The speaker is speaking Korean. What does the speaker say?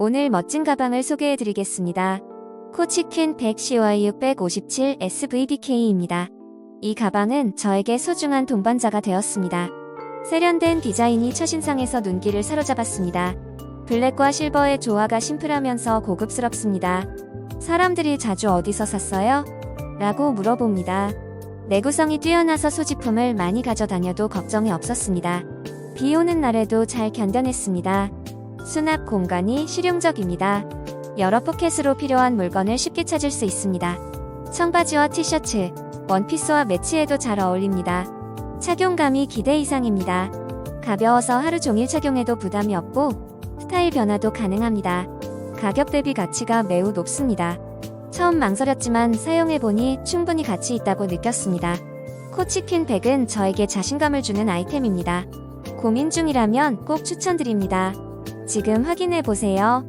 오늘 멋진 가방을 소개해 드리겠습니다. 코치킨 100CY657 SVDK입니다. 이 가방은 저에게 소중한 동반자가 되었습니다. 세련된 디자인이 첫인상에서 눈길을 사로잡았습니다. 블랙과 실버의 조화가 심플하면서 고급스럽습니다. 사람들이 자주 어디서 샀어요? 라고 물어봅니다. 내구성이 뛰어나서 소지품을 많이 가져다녀도 걱정이 없었습니다. 비 오는 날에도 잘 견뎌냈습니다. 수납 공간이 실용적입니다. 여러 포켓으로 필요한 물건을 쉽게 찾을 수 있습니다. 청바지와 티셔츠, 원피스와 매치해도 잘 어울립니다. 착용감이 기대 이상입니다. 가벼워서 하루 종일 착용해도 부담이 없고 스타일 변화도 가능합니다. 가격 대비 가치가 매우 높습니다. 처음 망설였지만 사용해보니 충분히 가치 있다고 느꼈습니다. 코치킨 백은 저에게 자신감을 주는 아이템입니다. 고민 중이라면 꼭 추천드립니다. 지금 확인해 보세요.